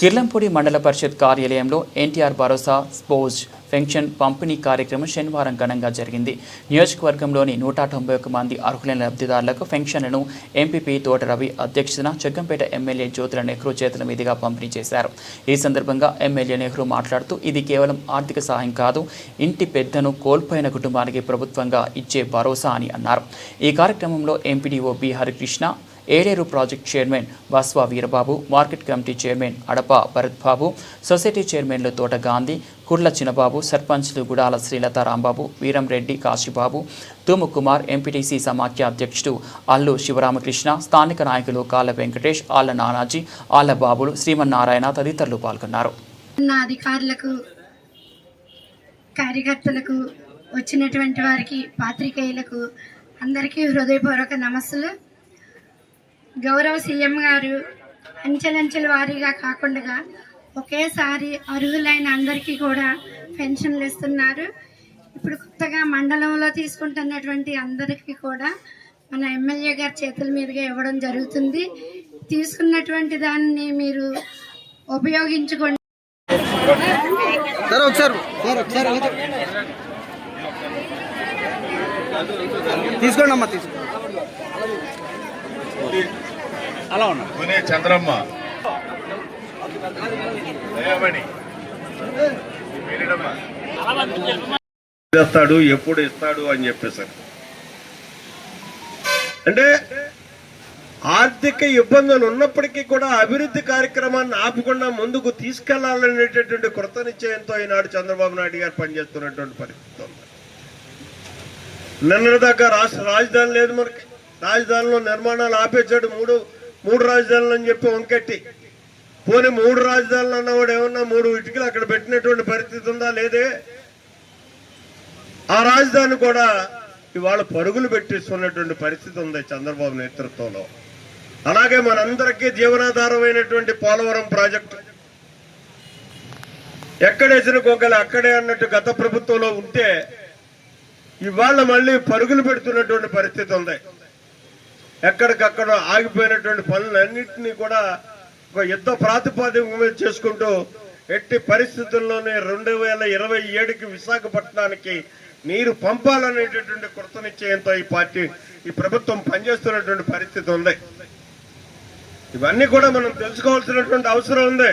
కిర్లంపూడి మండల పరిషత్ కార్యాలయంలో ఎన్టీఆర్ భరోసా స్పోజ్ పెన్షన్ పంపిణీ కార్యక్రమం శనివారం ఘనంగా జరిగింది. నియోజకవర్గంలోని నూట తొంభై ఒక్క మంది అర్హులైన లబ్ధిదారులకు పెన్షన్లను ఎంపీపీ తోట రవి అధ్యక్షతన జగ్గంపేట ఎమ్మెల్యే జ్యోతుల నెహ్రూ చేతుల మీదుగా పంపిణీ చేశారు. ఈ సందర్భంగా ఎమ్మెల్యే నెహ్రూ మాట్లాడుతూ ఇది కేవలం ఆర్థిక సహాయం కాదు ఇంటి పెద్దను కోల్పోయిన కుటుంబానికి ప్రభుత్వంగా ఇచ్చే భరోసా అని అన్నారు. ఈ కార్యక్రమంలో MPDO B Harikrishna Yederu project chairman Baswa Veerababu market committee chairman Adapa Bharatbabu society చైర్మన్లు తోట గాంధీ కుర్ల చిన్నబాబు సర్పంచ్లు గుడాల శ్రీలత రాంబాబు వీరంరెడ్డి కాశీబాబు తూము కుమార్ ఎంపీటీసీ సమాఖ్య అధ్యక్షుడు అల్లు శివరామకృష్ణ స్థానిక నాయకులు కాళ్ళ వెంకటేష్ ఆళ్ళ నానాజీ ఆళ్ళ బాబులు శ్రీమన్నారాయణ తదితరులు పాల్గొన్నారు. అధికారులకు కార్యకర్తలకు వచ్చినటువంటి వారికి పాత్రికేయులకు అందరికీ హృదయపూర్వక నమస్సులు. గౌరవ సీఎం గారు అంచెలంచెల వారీగా కాకుండా ఒకేసారి అర్హులైన అందరికీ కూడా పెన్షన్లు ఇస్తున్నారు. ఇప్పుడు కొత్తగా మండలంలో తీసుకుంటున్నటువంటి అందరికీ కూడా మన ఎమ్మెల్యే గారి చేతుల మీదుగా ఇవ్వడం జరుగుతుంది. తీసుకున్నటువంటి దాన్ని మీరు ఉపయోగించుకోండి. తీసుకోండి అమ్మా తీసుకోండి అలా కొనే చంద్రమ్మ. దయామణి. ఎప్పుడు ఇస్తాడు అని చెప్పేసారు అంటే ఆర్థిక ఇబ్బందులు ఉన్నప్పటికీ కూడా అభివృద్ధి కార్యక్రమాన్ని ఆపకుండా ముందుకు తీసుకెళ్ళాలనేటటువంటి కృత నిశ్చయంతో ఈనాడు చంద్రబాబు నాయుడు గారు పనిచేస్తున్నటువంటి పరిస్థితి ఉంది. నిన్నటిదాకా రాష్ట్ర రాజధాని లేదు మనకి. రాజధానిలో నిర్మాణాలు ఆపేశాడు మూడు మూడు రాజధానులు అని చెప్పి వంకెట్టి. పోనీ మూడు రాజధానులు అన్నవాడు ఏమన్నా మూడు ఇటుకలు అక్కడ పెట్టినటువంటి పరిస్థితి ఉందా లేదే? ఆ రాజధాని కూడా ఇవాళ పరుగులు పెట్టిస్తున్నటువంటి పరిస్థితి ఉంది చంద్రబాబు నేతృత్వంలో. అలాగే మనందరికీ జీవనాధారమైనటువంటి పోలవరం ప్రాజెక్టు. ఎక్కడేసిన గొంగలి అక్కడే అన్నట్టు గత ప్రభుత్వంలో ఉంటే ఇవాళ మళ్ళీ పరుగులు పెడుతున్నటువంటి పరిస్థితి ఉంది. ఎక్కడికక్కడ ఆగిపోయినటువంటి పనులన్నింటినీ కూడా ఒక యుద్ధ ప్రాతిపాదిక మీద చేసుకుంటూ ఎట్టి పరిస్థితుల్లోనే రెండు వేల ఇరవై ఏడుకి విశాఖపట్నానికి నీరు పంపాలనేటటువంటి కృత నిశ్చయంతో ఈ పార్టీ ఈ ప్రభుత్వం పనిచేస్తున్నటువంటి పరిస్థితి ఉంది. ఇవన్నీ కూడా మనం తెలుసుకోవాల్సినటువంటి అవసరం ఉంది.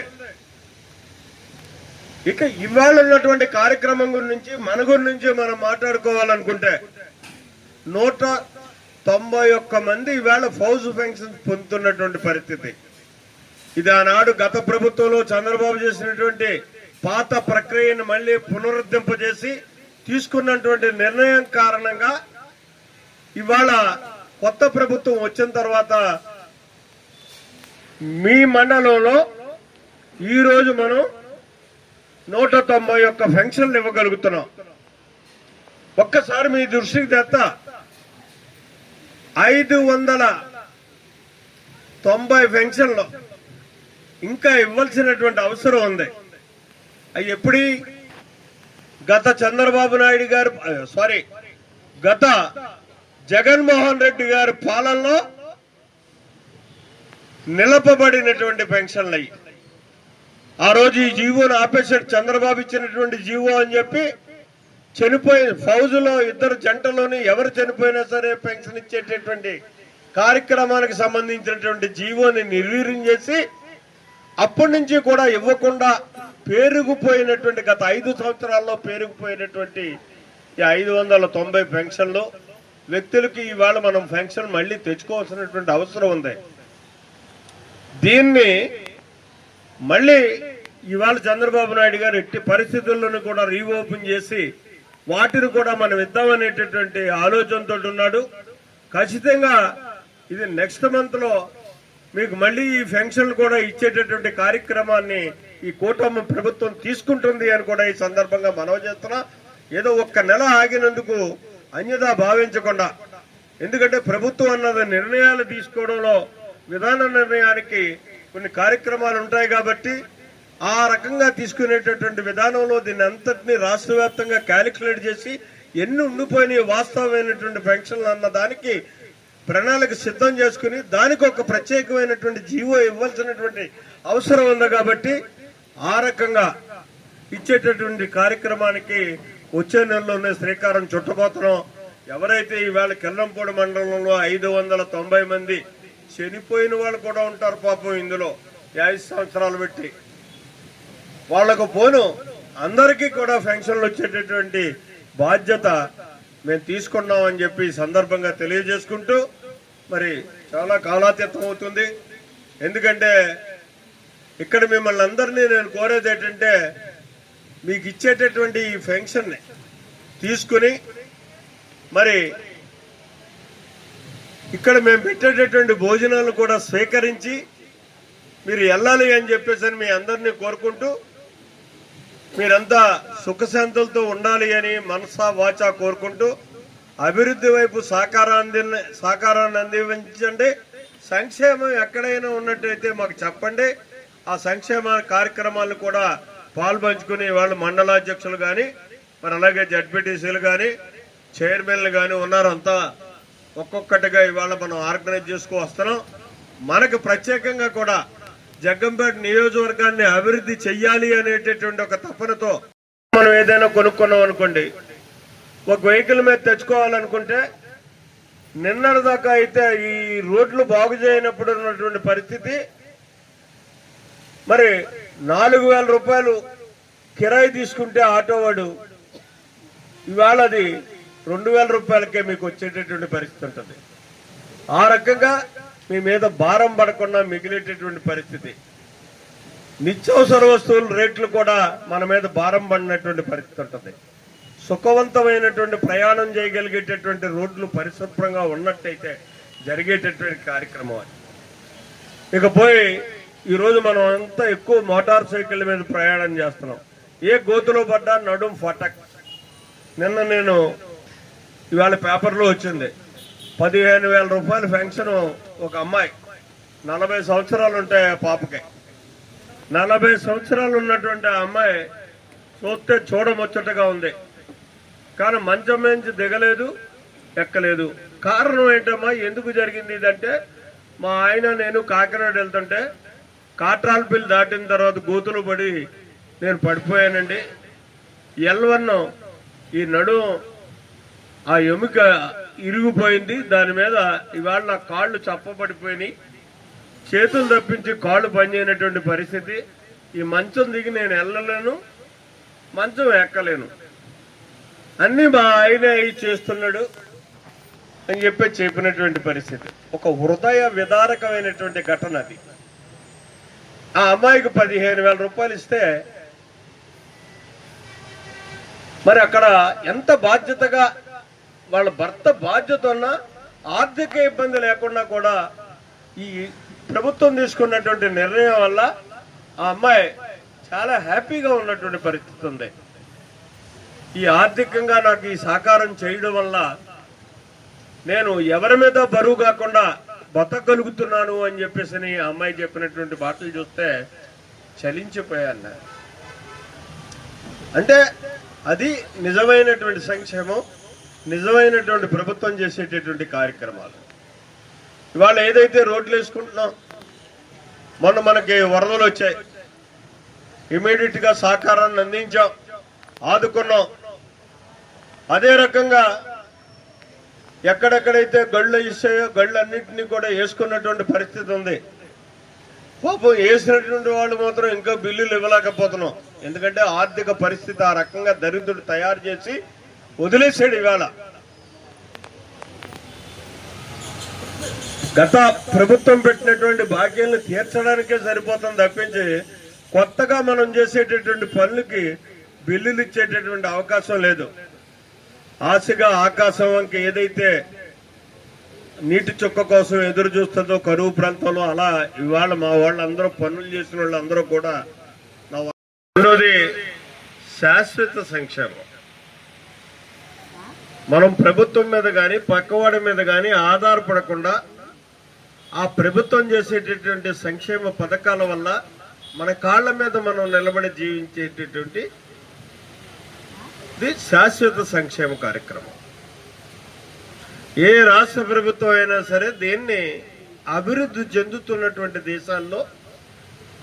ఇక ఇవాళ ఉన్నటువంటి కార్యక్రమం గురించి మన గురించి మనం మాట్లాడుకోవాలనుకుంటే నూట తొంభై ఒక్క మంది ఇవాళ ఫౌజ్ పెన్షన్ పొందుతున్నటువంటి పరిస్థితి. ఇది ఆనాడు గత ప్రభుత్వంలో చంద్రబాబు చేసినటువంటి పాత ప్రక్రియను మళ్ళీ పునరుద్ధరింపజేసి తీసుకున్నటువంటి నిర్ణయం కారణంగా ఇవాళ కొత్త ప్రభుత్వం వచ్చిన తర్వాత మీ మండలంలో ఈరోజు మనం నూట తొంభై ఒక్క పెన్షన్లు ఇవ్వగలుగుతున్నాం. ఒక్కసారి మీ దృష్టికి తెస్తా ఐదు వందల తొంభై పెన్షన్లు ఇంకా ఇవ్వాల్సినటువంటి అవసరం ఉంది. అవి ఎప్పుడు? గత చంద్రబాబు నాయుడు గారు సారీ గత జగన్మోహన్ రెడ్డి గారి పాలనలో నిలపబడినటువంటి పెన్షన్లు అయ్యి. ఆ రోజు ఈ జీవోను ఆపేసాడు చంద్రబాబు ఇచ్చినటువంటి జీవో అని చెప్పి చనిపోయిన ఫౌజులో ఇద్దరు జంటలోని ఎవరు చనిపోయినా సరే పెన్షన్ ఇచ్చేటటువంటి కార్యక్రమానికి సంబంధించినటువంటి జీవోని నిర్వీర్యం చేసి అప్పటి నుంచి కూడా ఇవ్వకుండా పేరుకుపోయినటువంటి గత ఐదు సంవత్సరాల్లో పేరుకుపోయినటువంటి ఈ ఐదు వందల తొంభై పెన్షన్లు వ్యక్తులకి ఇవాళ మనం పెన్షన్ మళ్ళీ తెచ్చుకోవాల్సినటువంటి అవసరం ఉంది. దీన్ని మళ్ళీ ఇవాళ చంద్రబాబు నాయుడు గారు ఎట్టి పరిస్థితుల్లోనూ కూడా రీఓపెన్ చేసి వాటిని కూడా మనం ఇద్దామనేటటువంటి ఆలోచనతో ఉన్నాడు. ఖచ్చితంగా ఇది నెక్స్ట్ మంత్లో మీకు మళ్ళీ ఈ పెన్షన్ కూడా ఇచ్చేటటువంటి కార్యక్రమాన్ని ఈ కూటమి ప్రభుత్వం తీసుకుంటుంది అని కూడా ఈ సందర్భంగా మనవి చేస్తున్నా. ఏదో ఒక్క నెల ఆగినందుకు అన్యదా భావించకుండా ఎందుకంటే ప్రభుత్వం అన్నది నిర్ణయాలు తీసుకోవడంలో విధాన నిర్ణయానికి కొన్ని కార్యక్రమాలు ఉంటాయి కాబట్టి ఆ రకంగా తీసుకునేటటువంటి విధానంలో దీన్ని అంతటినీ రాష్ట్ర వ్యాప్తంగా క్యాలిక్యులేట్ చేసి ఎన్ని ఉండిపోయినాయి వాస్తవమైనటువంటి పెన్షన్లు అన్న దానికి ప్రణాళిక సిద్ధం చేసుకుని దానికి ఒక ప్రత్యేకమైనటువంటి జీవో ఇవ్వాల్సినటువంటి అవసరం ఉంది కాబట్టి ఆ రకంగా ఇచ్చేటటువంటి కార్యక్రమానికి వచ్చే నెలలోనే శ్రీకారం చుట్టబోతున్నాం. ఎవరైతే ఈవేళ కిల్లంపూడి మండలంలో ఐదు వందల తొంభై మంది చనిపోయిన వాళ్ళు కూడా ఉంటారు పాపం ఇందులో. యాభై సంవత్సరాలు పెట్టి వాళ్ళకు పోను. అందరికీ కూడా పెన్షన్లు వచ్చేటటువంటి బాధ్యత మేము తీసుకున్నామని చెప్పి సందర్భంగా తెలియజేసుకుంటూ మరి చాలా కాలాతీతం అవుతుంది. ఎందుకంటే ఇక్కడ మిమ్మల్ని అందరినీ నేను కోరేది ఏంటంటే మీకు ఇచ్చేటటువంటి ఈ పెన్షన్ని తీసుకుని మరి ఇక్కడ మేము పెట్టేటటువంటి భోజనాలు కూడా స్వీకరించి మీరు వెళ్ళాలి అని చెప్పేసి మీ అందరినీ కోరుకుంటూ మీరంతా సుఖశాంతులతో ఉండాలి అని మనసా వాచా కోరుకుంటూ అభివృద్ధి వైపు సహకారాన్ని సహకారాన్ని అందించండి. సంక్షేమం ఎక్కడైనా ఉన్నట్టయితే మాకు చెప్పండి. ఆ సంక్షేమ కార్యక్రమాలను కూడా పాల్పంచుకుని వాళ్ళు మండలాధ్యక్షులు కానీ మరి అలాగే జడ్పీటీసీలు కానీ చైర్మన్లు కానీ ఉన్నారంతా ఒక్కొక్కటిగా ఇవాళ మనం ఆర్గనైజ్ చేసుకు వస్తున్నాం. మనకు ప్రత్యేకంగా కూడా జగ్గంపేట నియోజకవర్గాన్ని అభివృద్ధి చెయ్యాలి అనేటటువంటి ఒక తపనతో మనం ఏదైనా కొనుక్కున్నాం అనుకోండి ఒక వెహికల్ మీద తెచ్చుకోవాలనుకుంటే నిన్నటిదాకా అయితే ఈ రోడ్లు బాగు చేయనప్పుడు ఉన్నటువంటి పరిస్థితి మరి నాలుగు వేల రూపాయలు కిరాయి తీసుకుంటే ఆటో వాడు ఇవాళ అది రెండు వేల రూపాయలకే మీకు వచ్చేటటువంటి పరిస్థితి ఉంటుంది. ఆ రకంగా మీ మీద భారం పడకుండా మిగిలేటటువంటి పరిస్థితి. నిత్యవసర వస్తువుల రేట్లు కూడా మన మీద భారం పడినటువంటి పరిస్థితి ఉంటుంది. సుఖవంతమైనటువంటి ప్రయాణం చేయగలిగేటటువంటి రోడ్లు పరిశుభ్రంగా ఉన్నట్టయితే జరిగేటటువంటి కార్యక్రమం అది. ఇకపోయి ఈరోజు మనం అంతా ఎక్కువ మోటార్ సైకిల్ మీద ప్రయాణం చేస్తున్నాం. ఏ గోతులో పడ్డా నడుం ఫటక్. నిన్న నేను ఇవాళ పేపర్లో వచ్చింది. పదిహేను వేల రూపాయల పెన్షన్ ఒక అమ్మాయి. నలభై సంవత్సరాలు ఉంటాయి ఆ పాపకి. నలభై సంవత్సరాలు ఉన్నటువంటి ఆ అమ్మాయి చూస్తే చూడముచ్చటగా ఉంది. కానీ మంచం నుంచి దిగలేదు ఎక్కలేదు. కారణం ఏంటమ్మా ఎందుకు జరిగింది ఇదంటే మా ఆయన నేను కాకినాడ వెళ్తుంటే కాట్రాలపల్లి దాటిన తర్వాత గోతులు పడి నేను పడిపోయానండి. ఎల్వన్నం ఈ నడు ఆ ఎముక ఇరిగిపోయింది. దాని మీద ఇవాళ నా కాళ్ళు చప్పబడిపోయినాయి. చేతులు తప్పించి కాళ్ళు పనిచేయనటువంటి పరిస్థితి. ఈ మంచం దిగి నేను వెళ్ళలేను. మంచం ఎక్కలేను. అన్నీ మా ఆయనే అయి చేస్తున్నాడు అని చెప్పి చెప్పినటువంటి పరిస్థితి. ఒక హృదయ విదారకమైనటువంటి ఘటన అది. ఆ అమ్మాయికి పదిహేను వేల రూపాయలు ఇస్తే మరి అక్కడ ఎంత బాధ్యతగా వాళ్ళ భర్త బాధ్యత ఉన్న ఆర్థిక ఇబ్బంది లేకుండా కూడా ఈ ప్రభుత్వం తీసుకున్నటువంటి నిర్ణయం వల్ల ఆ అమ్మాయి చాలా హ్యాపీగా ఉన్నటువంటి పరిస్థితి ఉంది. ఈ ఆర్థికంగా నాకు ఈ సహకారం చేయడం వల్ల నేను ఎవరి మీద బరువు కాకుండా బతకగలుగుతున్నాను అని చెప్పేసి ఆ అమ్మాయి చెప్పినటువంటి మాటలు చూస్తే చలించిపోయాను. అంటే అది నిజమైనటువంటి సంక్షేమం. నిజమైనటువంటి ప్రభుత్వం చేసేటటువంటి కార్యక్రమాలు. ఇవాళ ఏదైతే రోడ్లు వేసుకుంటున్నాం మొన్న మనకి వరదలు వచ్చాయి. ఇమీడియట్గా సహకారాన్ని అందించాం ఆదుకున్నాం. అదే రకంగా ఎక్కడెక్కడైతే గళ్ళు ఇస్తాయో గళ్ళన్నింటినీ కూడా వేసుకున్నటువంటి పరిస్థితి ఉంది. పాపం వేసినటువంటి వాళ్ళు మాత్రం ఇంకా బిల్లులు ఇవ్వలేకపోతున్నాం. ఎందుకంటే ఆర్థిక పరిస్థితి ఆ రకంగా దరిద్రుడు తయారు చేసి వదిలేసాడు ఇవాళ. గత ప్రభుత్వం పెట్టినటువంటి భాగ్యాలను తీర్చడానికే సరిపోతుంది తప్పించి కొత్తగా మనం చేసేటటువంటి పనులకి బిల్లులు ఇచ్చేటటువంటి అవకాశం లేదు. ఆశగా ఆకాశం వంక ఏదైతే నీటి చుక్క కోసం ఎదురు చూస్తుందో కరువు ప్రాంతంలో అలా ఇవాళ మా వాళ్ళందరూ పనులు చేసిన వాళ్ళందరూ కూడా నా రెండోది శాశ్వత సంక్షేమం. మనం ప్రభుత్వం మీద కానీ పక్కవాడి మీద కానీ ఆధారపడకుండా ఆ ప్రభుత్వం చేసేటటువంటి సంక్షేమ పథకాల వల్ల మన కాళ్ళ మీద మనం నిలబడి జీవించేటటువంటి ఇది శాశ్వత సంక్షేమ కార్యక్రమం. ఏ రాష్ట్ర ప్రభుత్వం అయినా సరే దీన్ని అభివృద్ధి చెందుతున్నటువంటి దేశాల్లో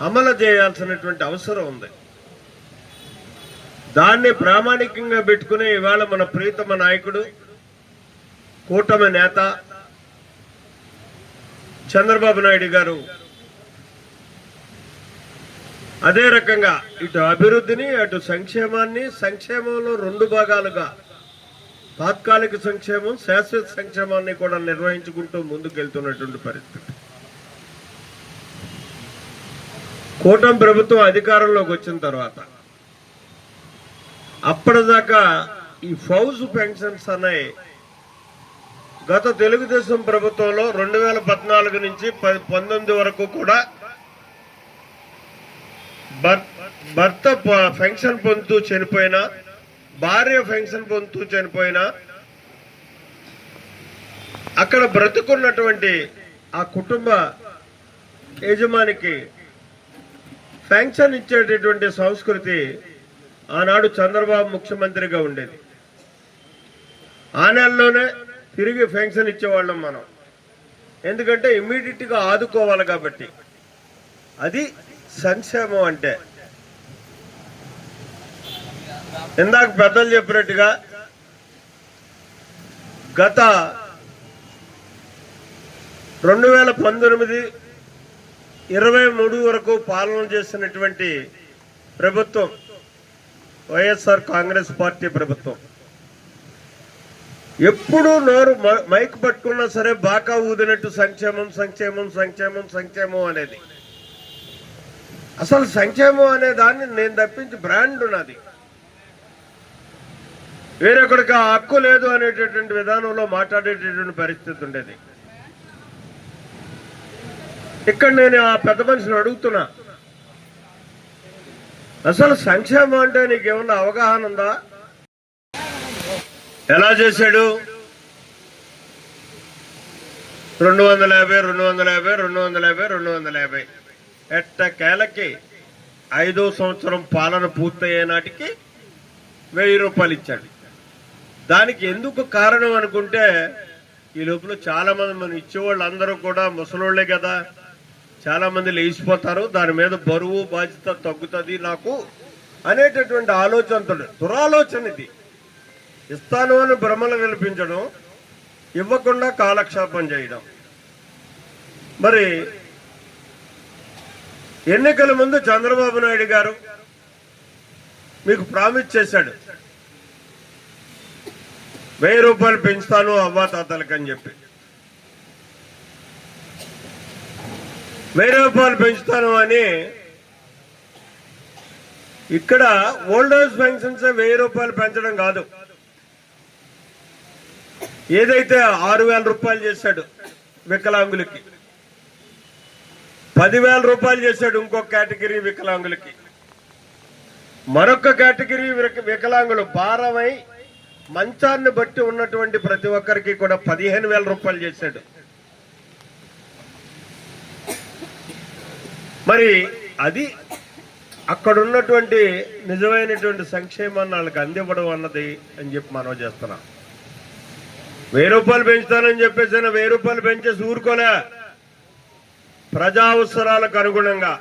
అమలు చేయాల్సినటువంటి అవసరం ఉంది. దాన్ని ప్రామాణికంగా పెట్టుకునే ఇవాళ మన ప్రీతమ నాయకుడు కూటమి నేత చంద్రబాబు నాయుడు గారు. అదే రకంగా ఇటు అభివృద్ధిని అటు సంక్షేమాన్ని సంక్షేమంలో రెండు భాగాలుగా తాత్కాలిక సంక్షేమం శాశ్వత సంక్షేమాన్ని కూడా నిర్వహించుకుంటూ ముందుకెళ్తున్నటువంటి పరిస్థితి. కూటమి ప్రభుత్వం అధికారంలోకి వచ్చిన తర్వాత అప్పటిదాకా ఈ ఫౌజ్ పెన్షన్స్ అనే గత తెలుగుదేశం ప్రభుత్వంలో రెండు వేల పద్నాలుగు నుంచి పంతొమ్మిది వరకు కూడా భర్- భర్త ప- పెన్షన్ పొందుతూ చనిపోయినా భార్య పెన్షన్ పొందుతూ చనిపోయినా అక్కడ బ్రతుకున్నటువంటి ఆ కుటుంబ యజమానికి పెన్షన్ ఇచ్చేటటువంటి సంస్కృతి ఆనాడు చంద్రబాబు ముఖ్యమంత్రిగా ఉండేది. ఆ నెలలోనే తిరిగి పెన్షన్ ఇచ్చేవాళ్ళం మనం. ఎందుకంటే ఇమ్మీడియట్గా ఆదుకోవాలి కాబట్టి. అది సంక్షేమం అంటే. ఇందాక పెద్దలు చెప్పినట్టుగా గత రెండు వేల పంతొమ్మిది ఇరవై మూడు వరకు పాలన చేసినటువంటి ప్రభుత్వం వైఎస్ఆర్ కాంగ్రెస్ పార్టీ ప్రభుత్వం. ఎప్పుడూ నోరు మైక్ పట్టుకున్నా సరే బాకా ఊదినట్టు సంక్షేమం సంక్షేమం సంక్షేమం సంక్షేమం అనేది. అసలు సంక్షేమం అనే దాన్ని నేను తప్పించి బ్రాండ్ ఉన్నది. వేరొకరికి ఆ హక్కు లేదు అనేటటువంటి విధానంలో మాట్లాడేటటువంటి పరిస్థితి ఉండేది. ఇక్కడ నేను ఆ పెద్ద మనిషిని అడుగుతున్నా. అసలు సంక్షేమం అంటే నీకేమన్నా అవగాహన ఉందా? ఎలా చేశాడు? రెండు వందల యాభై రెండు వందల యాభై రెండు వందల యాభై రెండు వందల యాభై. ఎట్టకేలకి ఐదో సంవత్సరం పాలన పూర్తయ్యే నాటికి వెయ్యి రూపాయలు ఇచ్చాడు. దానికి ఎందుకు కారణం అనుకుంటే ఈ లోపల చాలా మంది మనం ఇచ్చేవాళ్ళు అందరూ కూడా ముసలోళ్ళే కదా. చాలా మంది లేచిపోతారు. దాని మీద బరువు బాధ్యత తగ్గుతుంది నాకు అనేటటువంటి ఆలోచనతో దురాలోచన ఇది. ఇస్తాను అని భ్రమలు కల్పించడం ఇవ్వకుండా కాలక్షేపం చేయడం. మరి ఎన్నికల ముందు చంద్రబాబు నాయుడు గారు మీకు ప్రామిస్ చేశాడు. వెయ్యి రూపాయలు పెంచుతాను అవ్వాతాతలకు అని చెప్పి. వెయ్యి రూపాయలు పెంచుతాను అని. ఇక్కడ ఓల్డ్ ఏజ్ పెన్షన్స్ వెయ్యి రూపాయలు పెంచడం కాదు. ఏదైతే ఆరు వేల రూపాయలు చేశాడు వికలాంగులకి పదివేల రూపాయలు చేశాడు ఇంకొక కేటగిరీ వికలాంగులకి. మరొక కేటగిరీ వికలాంగులు భారమై మంచాన్ని బట్టి ఉన్నటువంటి ప్రతి ఒక్కరికి కూడా పదిహేను వేల రూపాయలు చేశాడు. మరి అది అక్కడున్నటువంటి నిజమైనటువంటి సంక్షేమాన్ని వాళ్ళకి అందివ్వడం అన్నది అని చెప్పి మనం చేస్తున్నాం. వెయ్యి రూపాయలు పెంచుతానని చెప్పేసి వెయ్యి రూపాయలు పెంచేసి ఊరుకోలే. ప్రజా అవసరాలకు అనుగుణంగా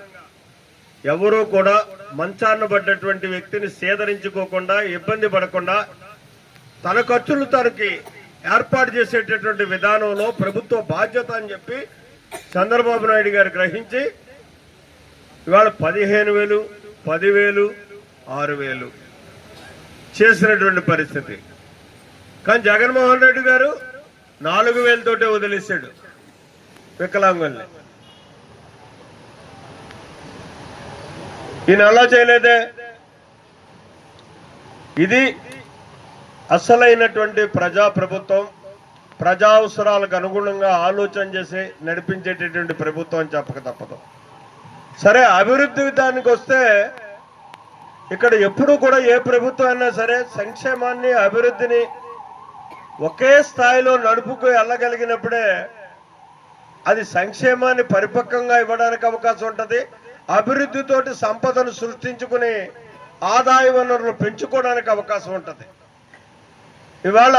ఎవరూ కూడా మంచాన్ని పడ్డటువంటి వ్యక్తిని సేదరించుకోకుండా ఇబ్బంది పడకుండా తన ఖర్చులు తనకి ఏర్పాటు చేసేటటువంటి విధానంలో ప్రభుత్వ బాధ్యత అని చెప్పి చంద్రబాబు నాయుడు గారు గ్రహించి ఇవాళ పదిహేను వేలు పదివేలు ఆరు వేలు చేసినటువంటి పరిస్థితి. కానీ జగన్మోహన్ రెడ్డి గారు నాలుగు వేలతోటే వదిలేశాడు వికలాంగుల్ని. ఈయన అలా చేయలేదే? ఇది అసలైనటువంటి ప్రజా ప్రభుత్వం ప్రజా అవసరాలకు అనుగుణంగా ఆలోచన చేసి నడిపించేటటువంటి ప్రభుత్వం చెప్పక తప్పదు. సరే అభివృద్ధి విధానికి వస్తే ఇక్కడ ఎప్పుడు కూడా ఏ ప్రభుత్వం అయినా సరే సంక్షేమాన్ని అభివృద్ధిని ఒకే స్థాయిలో నడుపుకు వెళ్ళగలిగినప్పుడే అది సంక్షేమాన్ని పరిపక్వంగా ఇవ్వడానికి అవకాశం ఉంటుంది. అభివృద్ధితోటి సంపదను సృష్టించుకుని ఆదాయ వనరులు పెంచుకోవడానికి అవకాశం ఉంటుంది. ఇవాళ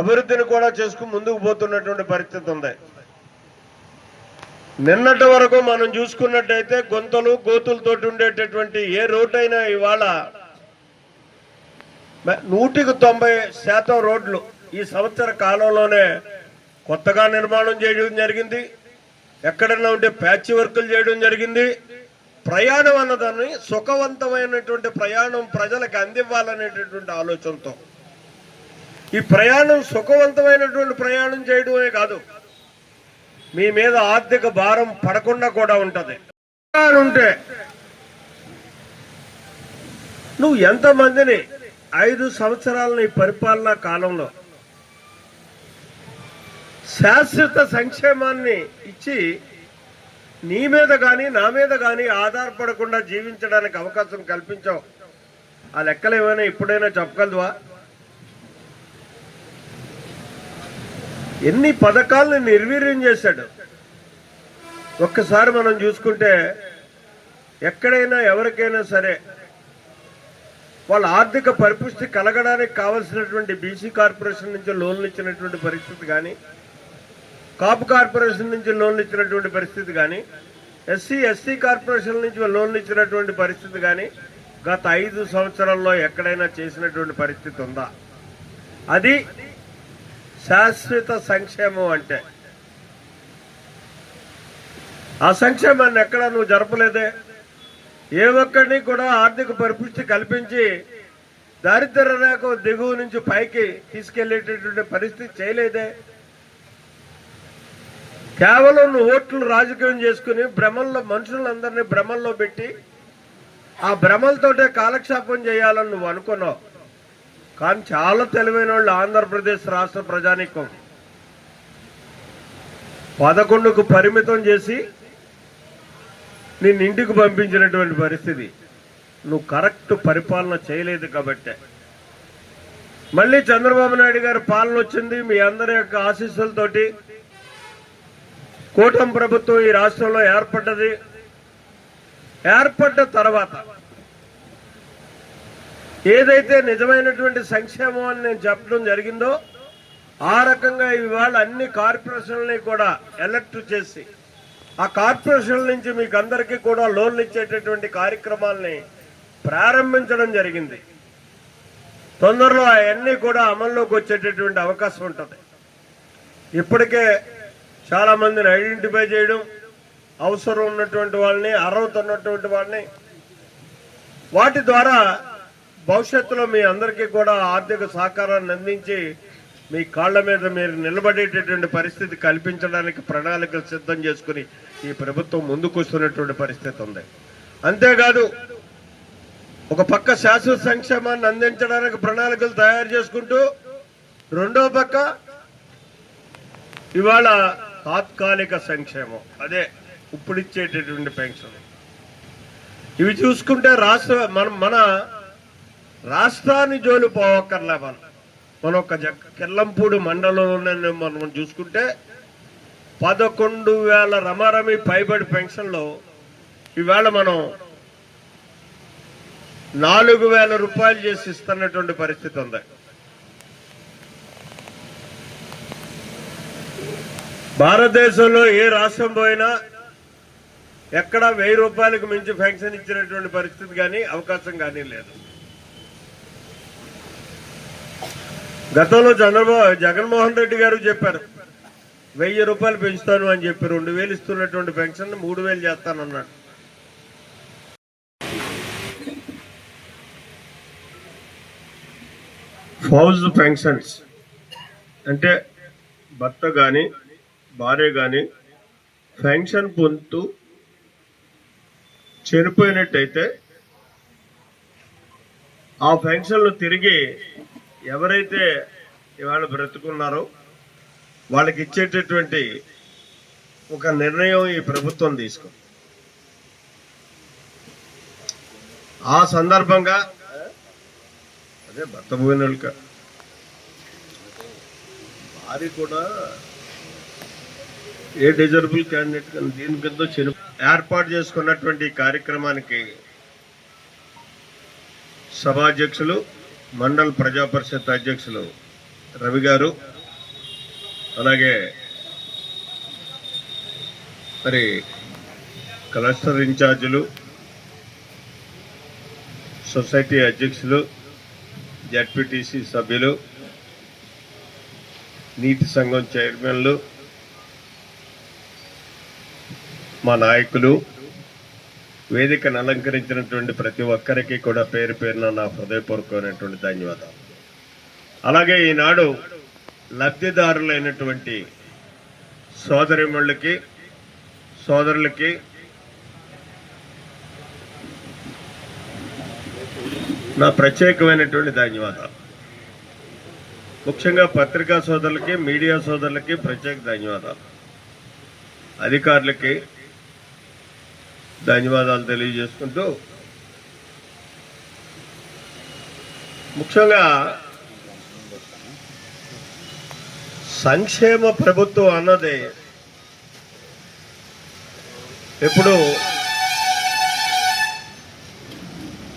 అభివృద్ధిని కూడా చేసుకుని ముందుకు పోతున్నటువంటి పరిస్థితి ఉంది. నిన్నటి వరకు మనం చూసుకున్నట్టయితే గొంతలు గోతులతోటి ఉండేటటువంటి ఏ రోడ్డు అయినా ఇవాళ నూటికి తొంభై శాతం రోడ్లు ఈ సంవత్సర కాలంలోనే కొత్తగా నిర్మాణం చేయడం జరిగింది. ఎక్కడన్నా ఉంటే ప్యాచ్ వర్కులు చేయడం జరిగింది. ప్రయాణం అన్నదాన్ని సుఖవంతమైనటువంటి ప్రయాణం ప్రజలకు అందివ్వాలనేటటువంటి ఆలోచనతో. ఈ ప్రయాణం సుఖవంతమైనటువంటి ప్రయాణం చేయడమే కాదు మీ మీద ఆర్థిక భారం పడకుండా కూడా ఉంటది. ఉంటే నువ్వు ఎంతమందిని ఐదు సంవత్సరాల నీ పరిపాలనా కాలంలో శాశ్వత సంక్షేమాన్ని ఇచ్చి నీ మీద కానీ నా మీద కానీ ఆధారపడకుండా జీవించడానికి అవకాశం కల్పించావు. ఆ లెక్కలు ఏమైనా ఇప్పుడైనా చెప్పగలదువా ఎన్ని పథకాలను నిర్వీర్యం చేశాడు. ఒక్కసారి మనం చూసుకుంటే ఎక్కడైనా ఎవరికైనా సరే వాళ్ళ ఆర్థిక పరిపుష్టి కలగడానికి కావలసినటువంటి బీసీ కార్పొరేషన్ నుంచి లోన్లు ఇచ్చినటువంటి పరిస్థితి కానీ కాపు కార్పొరేషన్ నుంచి లోన్లు ఇచ్చినటువంటి పరిస్థితి కానీ ఎస్సీ ఎస్సీ కార్పొరేషన్ నుంచి లోన్లు ఇచ్చినటువంటి పరిస్థితి కానీ గత ఐదు సంవత్సరాల్లో ఎక్కడైనా చేసినటువంటి పరిస్థితి ఉందా? అది శాశ్వత సంక్షేమం అంటే. ఆ సంక్షేమాన్ని ఎక్కడ నువ్వు జరపలేదే? ఏ ఒక్కడిని కూడా ఆర్థిక పరిపుష్టి కల్పించి దారిద్ర్య రేఖ దిగువ నుంచి పైకి తీసుకెళ్ళేటటువంటి పరిస్థితి చేయలేదే? కేవలం నువ్వు ఓట్లు రాజకీయం చేసుకుని భ్రమల్లో మనుషులందరినీ భ్రమల్లో పెట్టి ఆ భ్రమలతోటే కాలక్షేపం చేయాలని నువ్వు అనుకున్నావు. కానీ చాలా తెలివైన వాళ్ళు ఆంధ్రప్రదేశ్ రాష్ట్ర ప్రజానీకం. పదకొండుకు పరిమితం చేసి నిన్ను ఇంటికి పంపించినటువంటి పరిస్థితి. నువ్వు కరెక్ట్ పరిపాలన చేయలేదు కాబట్టే. మళ్ళీ చంద్రబాబు నాయుడు గారి పాలన వచ్చింది మీ అందరి యొక్క ఆశీస్సులతోటి. కూటమి ప్రభుత్వం ఈ రాష్ట్రంలో ఏర్పడ్డది. ఏర్పడ్డ తర్వాత ఏదైతే నిజమైనటువంటి సంక్షేమం అని నేను చెప్పడం జరిగిందో ఆ రకంగా ఇవాళ అన్ని కార్పొరేషన్లని కూడా ఎలక్ట్ చేసి ఆ కార్పొరేషన్ నుంచి మీకు అందరికీ కూడా లోన్లు ఇచ్చేటటువంటి కార్యక్రమాల్ని ప్రారంభించడం జరిగింది. తొందరలో అవన్నీ కూడా అమల్లోకి వచ్చేటటువంటి అవకాశం ఉంటుంది. ఇప్పటికే చాలా మందిని ఐడెంటిఫై చేయడం అవసరం ఉన్నటువంటి వాళ్ళని అర్హత ఉన్నటువంటి వాళ్ళని వాటి ద్వారా భవిష్యత్తులో మీ అందరికీ కూడా ఆర్థిక సహకారాన్ని అందించి మీ కాళ్ళ మీద మీరు నిలబడేటటువంటి పరిస్థితి కల్పించడానికి ప్రణాళికలు సిద్ధం చేసుకుని ఈ ప్రభుత్వం ముందుకు వస్తున్నటువంటి పరిస్థితి ఉంది. అంతేకాదు ఒక పక్క శాశ్వత సంక్షేమాన్ని అందించడానికి ప్రణాళికలు తయారు చేసుకుంటూ రెండో పక్క ఇవాళ తాత్కాలిక సంక్షేమం. అదే ఇప్పుడు ఇచ్చేటటువంటి పెన్షన్. ఇవి చూసుకుంటే రాష్ట్ర మనం మన రాష్ట్రాన్ని జోలు పోవక్కర్లే మనం. మన ఒక జక్ కెల్లంపూడి మండలంలోనే మనం చూసుకుంటే పదకొండు వేల రమారమి పైబడి పెన్షన్లో ఈవేళ మనం నాలుగు వేల రూపాయలు చేసి ఇస్తున్నటువంటి పరిస్థితి ఉంది. భారతదేశంలో ఏ రాష్ట్రం పోయినా ఎక్కడ వెయ్యి రూపాయలకు మించి పెన్షన్ ఇచ్చినటువంటి పరిస్థితి కానీ అవకాశం కానీ లేదు. గతంలో చంద్రబాబు జగన్మోహన్ రెడ్డి గారు చెప్పారు వెయ్యి రూపాయలు పెంచుతాను అని చెప్పి రెండు వేలు ఇస్తున్నటువంటి పెన్షన్ మూడు వేలు చేస్తానన్నాడు. ఫౌజ్ పెన్షన్స్. అంటే భర్త కానీ భార్య కానీ పెన్షన్ పొందుతూ చనిపోయినట్టయితే ఆ పెన్షన్లు తిరిగి ఎవరైతే ఇవాళ బ్రతుకున్నారో వాళ్ళకి ఇచ్చేటటువంటి ఒక నిర్ణయం ఈ ప్రభుత్వం తీసుకుంది. ఆ సందర్భంగా అదే భర్త పోయిన వాళ్ళకి భార్య కూడా ఏ డిజర్బుల్ క్యాండిడేట్ కానీ దీని కింద ఏర్పాటు చేసుకున్నటువంటి కార్యక్రమానికి సభాధ్యక్షులు మండల్ ప్రజా పరిషత్ అధ్యక్షులు రవి గారు అలాగే మరి క్లస్టర్ ఇన్ఛార్జీలు సొసైటీ అధ్యక్షులు జడ్పీటీసీ సభ్యులు నీతి సంఘం చైర్మన్లు మా నాయకులు వేదికను అలంకరించినటువంటి ప్రతి ఒక్కరికి కూడా పేరు పేరున నా హృదయపూర్వకమైనటువంటి ధన్యవాదాలు. అలాగే ఈనాడు లబ్ధిదారులైనటువంటి సోదరిముళ్ళకి సోదరులకి నా ప్రత్యేకమైనటువంటి ధన్యవాదాలు. ముఖ్యంగా పత్రికా సోదరులకి మీడియా సోదరులకి ప్రత్యేక ధన్యవాదాలు. అధికారులకి ధన్యవాదాలు తెలియజేసుకుంటూ ముఖ్యంగా సంక్షేమ ప్రభుత్వం అన్నది ఇప్పుడు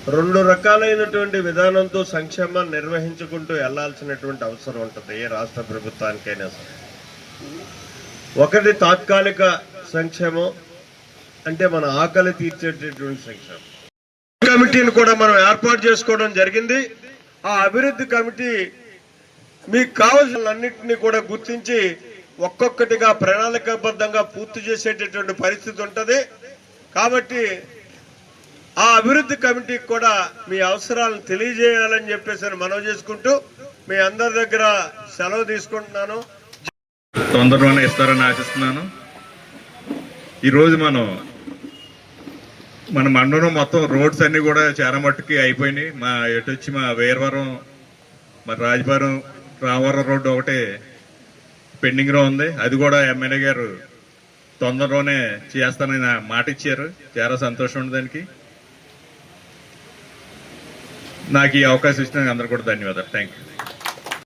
రెండు రకాలైనటువంటి విధానంతో సంక్షేమాన్ని నిర్వహించుకుంటూ వెళ్ళాల్సినటువంటి అవసరం ఉంటుంది ఏ రాష్ట్ర ప్రభుత్వానికైనా సరే. ఒకటి తాత్కాలిక సంక్షేమం అంటే మన ఆకలి తీర్చేటటువంటి సంక్షేమం. కమిటీని కూడా మనం ఏర్పాటు చేసుకోవడం జరిగింది. ఆ అభివృద్ధి కమిటీ మీకు కావాల్సినన్నింటినీ కూడా గుర్తించి ఒక్కొక్కటిగా ప్రణాళికాబద్ధంగా పూర్తి చేసేటటువంటి పరిస్థితి ఉంటుంది. కాబట్టి ఆ అభివృద్ధి కమిటీకి కూడా మీ అవసరాలను తెలియజేయాలని చెప్పేసి అని మనవి చేసుకుంటూ మీ అందరి దగ్గర సెలవు తీసుకుంటున్నాను. తొందరలోనే ఇస్తారని ఆశిస్తున్నాను. ఈరోజు మనం మన మండలం మొత్తం రోడ్స్ అన్ని కూడా చాలా మట్టుకి అయిపోయినాయి. మా ఎటు వచ్చి మా వేరవరం మరి రాజపురం రామవరం రోడ్డు ఒకటి పెండింగ్లో ఉంది. అది కూడా ఎమ్మెల్యే గారు తొందరలోనే చేస్తానని మాట ఇచ్చారు. చాలా సంతోషం ఉంది దానికి. నాకు ఈ అవకాశం ఇచ్చినందుకు అందరు కూడా ధన్యవాదాలు. Thank you